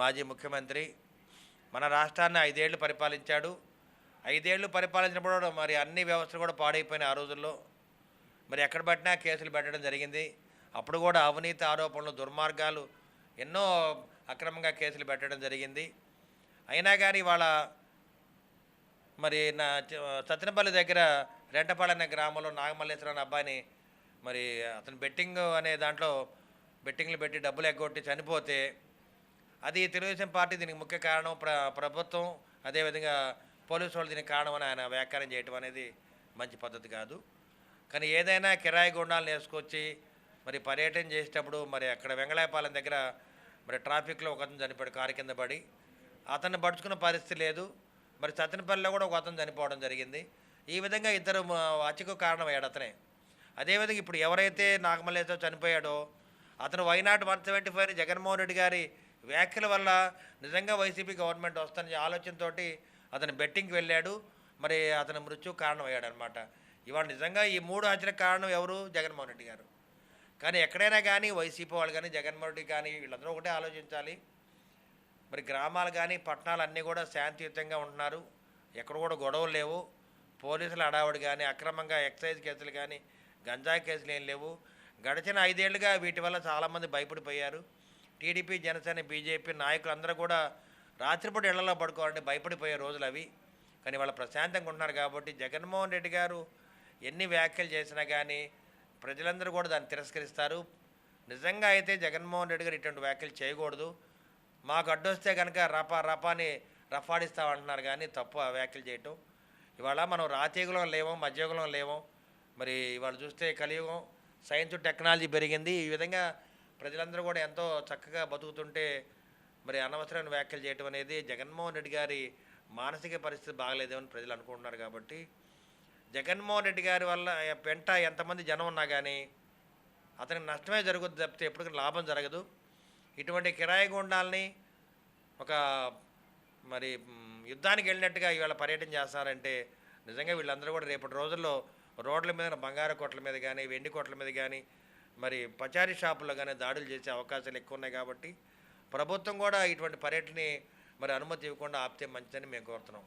మాజీ ముఖ్యమంత్రి. మన రాష్ట్రాన్ని ఐదేళ్ళు పరిపాలించాడు. ఐదేళ్ళు పరిపాలించినప్పుడు కూడా మరి అన్ని వ్యవస్థలు కూడా పాడైపోయినాయి ఆ రోజుల్లో. మరి ఎక్కడ పట్టినా కేసులు పెట్టడం జరిగింది. అప్పుడు కూడా అవినీతి ఆరోపణలు దుర్మార్గాలు ఎన్నో అక్రమంగా కేసులు పెట్టడం జరిగింది. అయినా కానీ వాళ్ళ మరి నా సత్యనపల్లి దగ్గర రెంటపాడు అనే గ్రామంలో నాగమల్లేశ్వరం అనే అబ్బాయిని మరి అతను బెట్టింగ్ అనే దాంట్లో బెట్టింగ్లు పెట్టి డబ్బులు ఎగ్గొట్టి చనిపోతే అది తెలుగుదేశం పార్టీ దీనికి ముఖ్య కారణం. ప్ర ప్రభుత్వం అదేవిధంగా పోలీసు వాళ్ళు దీనికి కారణం అని ఆయన వ్యాఖ్యానం చేయటం అనేది మంచి పద్ధతి కాదు. కానీ ఏదైనా కిరాయి గుండాలను వేసుకొచ్చి మరి పర్యటన చేసేటప్పుడు మరి అక్కడ వెంగళాయపాలెం దగ్గర మరి ట్రాఫిక్లో ఒక అతను చనిపోయాడు కారు కింద పడి. అతన్ని పడుచుకున్న పరిస్థితి లేదు. మరి సత్యనపల్లిలో కూడా ఒక అతను చనిపోవడం జరిగింది. ఈ విధంగా ఇద్దరు హత్యకు కారణమయ్యాడు అతనే. అదేవిధంగా ఇప్పుడు ఎవరైతే నాగమల్లేశ్వర చనిపోయాడో అతను వైనాడు one seventy five Jaganmohan Reddy గారి వ్యాఖ్యల వల్ల నిజంగా వైసీపీ గవర్నమెంట్ వస్తుందనే ఆలోచనతో అతను బెట్టింగ్కి వెళ్ళాడు. మరి అతను మృత్యు కారణమయ్యాడు అనమాట ఇవాళ నిజంగా ఈ మూడు ఆచరణ కారణం ఎవరు? జగన్మోహన్ రెడ్డి గారు. కానీ ఎక్కడైనా కానీ వైసీపీ వాళ్ళు కానీ జగన్మోహన్ రెడ్డి కానీ వీళ్ళందరూ ఒకటే ఆలోచించాలి. మరి గ్రామాలు కానీ పట్టణాలు అన్నీ కూడా శాంతియుతంగా ఉంటున్నారు. ఎక్కడ కూడా గొడవలు లేవు. పోలీసుల అడావుడు కానీ అక్రమంగా ఎక్సైజ్ కేసులు కానీ గంజాయి కేసులు ఏం లేవు. గడిచిన ఐదేళ్ళుగా వీటి వల్ల చాలామంది భయపడిపోయారు. టీడీపీ జనసేన బీజేపీ నాయకులు అందరూ కూడా రాత్రిపూట ఇళ్ళలో పడుకోవాలంటే భయపడిపోయే రోజులు అవి. కానీ వాళ్ళ ప్రశాంతంగా ఉంటున్నారు కాబట్టి జగన్మోహన్ రెడ్డి గారు ఎన్ని వ్యాఖ్యలు చేసినా కానీ ప్రజలందరూ కూడా దాన్ని తిరస్కరిస్తారు. నిజంగా అయితే జగన్మోహన్ రెడ్డి గారు ఇటువంటి వ్యాఖ్యలు చేయకూడదు. మాకు అడ్డొస్తే కనుక రపా రపాని రఫాడిస్తామంటున్నారు కానీ తప్పు ఆ వ్యాఖ్యలు చేయటం. ఇవాళ మనం రాతీయుగంలో లేవం మధ్యయుగంలో లేవం. మరి ఇవాళ చూస్తే కలియుగం సైన్స్ టెక్నాలజీ పెరిగింది. ఈ విధంగా ప్రజలందరూ కూడా ఎంతో చక్కగా బతుకుతుంటే మరి అనవసరమైన వ్యాఖ్యలు చేయటం అనేది జగన్మోహన్ రెడ్డి గారి మానసిక పరిస్థితి బాగలేదేమని ప్రజలు అనుకుంటున్నారు కాబట్టి జగన్మోహన్ రెడ్డి గారి వల్ల పెంట ఎంతమంది జనం ఉన్నా కానీ అతనికి నష్టమే జరుగుద్ది తప్పితే ఎప్పటికీ లాభం జరగదు. ఇటువంటి కిరాయి గుండాలని ఒక మరి యుద్ధానికి వెళ్ళినట్టుగా ఇవాళ పర్యటన చేస్తారంటే నిజంగా వీళ్ళందరూ కూడా రేపటి రోజుల్లో రోడ్ల మీద బంగారు కోట్ల మీద కానీ వెండి కోట్ల మీద కానీ మరి పచారీ షాపుల్లో కానీ దాడులు చేసే అవకాశాలు ఎక్కువ ఉన్నాయి కాబట్టి ప్రభుత్వం కూడా ఇటువంటి పర్యటనని మరి అనుమతి ఇవ్వకుండా ఆపితే మంచిదని మేము కోరుతున్నాం.